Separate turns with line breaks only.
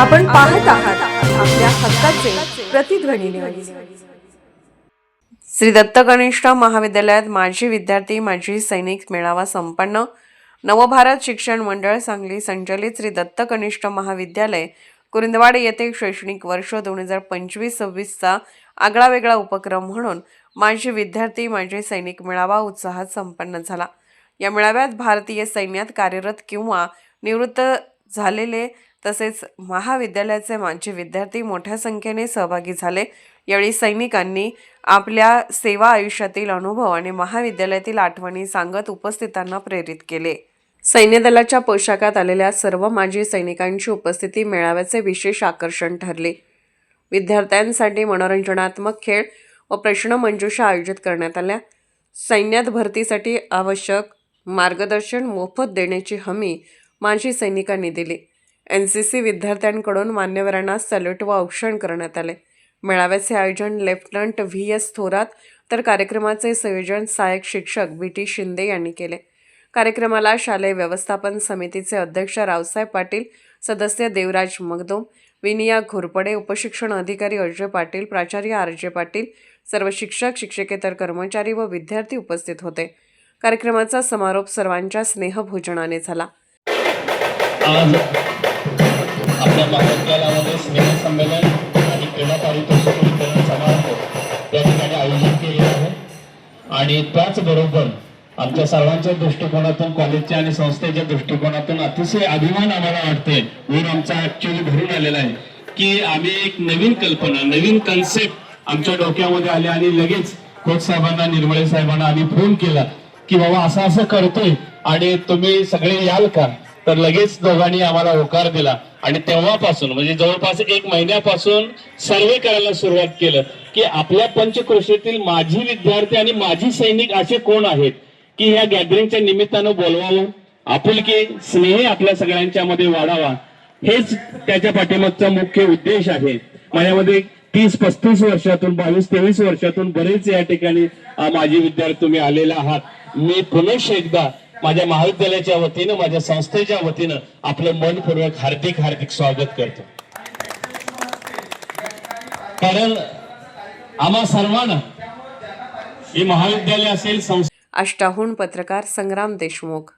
आपण पाहत आहात आपल्या हक्काचे प्रतिध्वनी न्यूज श्री दत्त महाविद्यालयात माजी विद्यार्थी माजी सैनिक मेळावा संपन्न. नवभारत शिक्षण मंडळ सांगली संचलित श्री दत्त कनिष्ठ महाविद्यालय कुरिंदवाड येथे शैक्षणिक वर्ष दोन हजार पंचवीस सव्वीसचा आगळा वेगळा उपक्रम म्हणून माजी विद्यार्थी माजी सैनिक मेळावा उत्साहात संपन्न झाला. या मेळाव्यात भारतीय सैन्यात कार्यरत किंवा निवृत्त झालेले तसेच महाविद्यालयाचे माजी विद्यार्थी मोठ्या संख्येने सहभागी झाले. यावेळी सैनिकांनी आपल्या सेवा आयुष्यातील अनुभव आणि महाविद्यालयातील आठवणी सांगत उपस्थितांना प्रेरित केले. सैन्य दलाच्या पोशाखात आलेल्या सर्व माजी सैनिकांची उपस्थिती मेळाव्याचे विशेष आकर्षण ठरले. विद्यार्थ्यांसाठी मनोरंजनात्मक खेळ व प्रश्नमंजुषा आयोजित करण्यात आल्या. सैन्यात भरतीसाठी आवश्यक मार्गदर्शन मोफत देण्याची हमी माजी सैनिकांनी दिली. एन सी सी विद्यार्थ्यांकडून मान्यवरांना सॅल्यूट व औक्षण करण्यात आले. मेळाव्याचे आयोजन लेफ्टनंट व्ही एस थोरात तर कार्यक्रमाचे संयोजन सहाय्यक शिक्षक बी टी शिंदे यांनी केले. कार्यक्रमाला शालेय व्यवस्थापन समितीचे अध्यक्ष रावसाहेब पाटील सदस्य देवराज मगदोम विनिया घोरपडे उपशिक्षण अधिकारी अजय पाटील प्राचार्य आर जे पाटील सर्व शिक्षक शिक्षकेतर कर्मचारी व विद्यार्थी उपस्थित होते. कार्यक्रमाचा समारोप सर्वांच्या स्नेहभोजनाने झाला.
आज आपल्या महाविद्यालयामध्ये स्नेहसंमेलन आणि क्रीडा पारितोषिक वितरण समारोह या ठिकाणी आयोजित केले आहे. आणि त्याचबरोबर आमच्या सर्वांच्या दृष्टिकोनातून कॉलेजच्या आणि संस्थेच्या दृष्टिकोनातून अतिशय अभिमान आम्हाला वाटते म्हणून आमचा ऍक्च्युअली भरून आलेला आहे की आम्ही एक नवीन कल्पना नवीन कन्सेप्ट आमच्या डोक्यामध्ये आले आणि लगेच खोत साहेबांना निर्मळे साहेबांना आम्ही फोन केला की बाबा असं असं करतोय आणि तुम्ही सगळे याल का? तर लगेच दोघांनी आम्हाला होकार दिला. आणि तेव्हापासून म्हणजे जवळपास एक महिन्यापासून सर्वे करायला सुरुवात केलं की आपल्या पंचक्रोशीतील माझी विद्यार्थी आणि माझी सैनिक असे कोण आहेत की ह्या गॅदरिंगच्या निमित्तानं बोलवावं आपुलकी स्नेह आपल्या सगळ्यांच्या मध्ये वाढावा हेच त्याच्या पाठीमागचा मुख्य उद्देश आहे. माझ्यामध्ये तीस पस्तीस वर्षातून बावीस तेवीस वर्षातून बरेच या ठिकाणी माझी विद्यार्थी तुम्ही आलेले आहात. मी पुनश एकदा माझ्या महाविद्यालयाच्या वतीनं माझ्या संस्थेच्या वतीनं आपलं मनपूर्वक हार्दिक हार्दिक स्वागत करतो. कारण आम्हा सर्वांना हे महाविद्यालय असेल संस्था
अष्टाहून पत्रकार संग्राम देशमुख.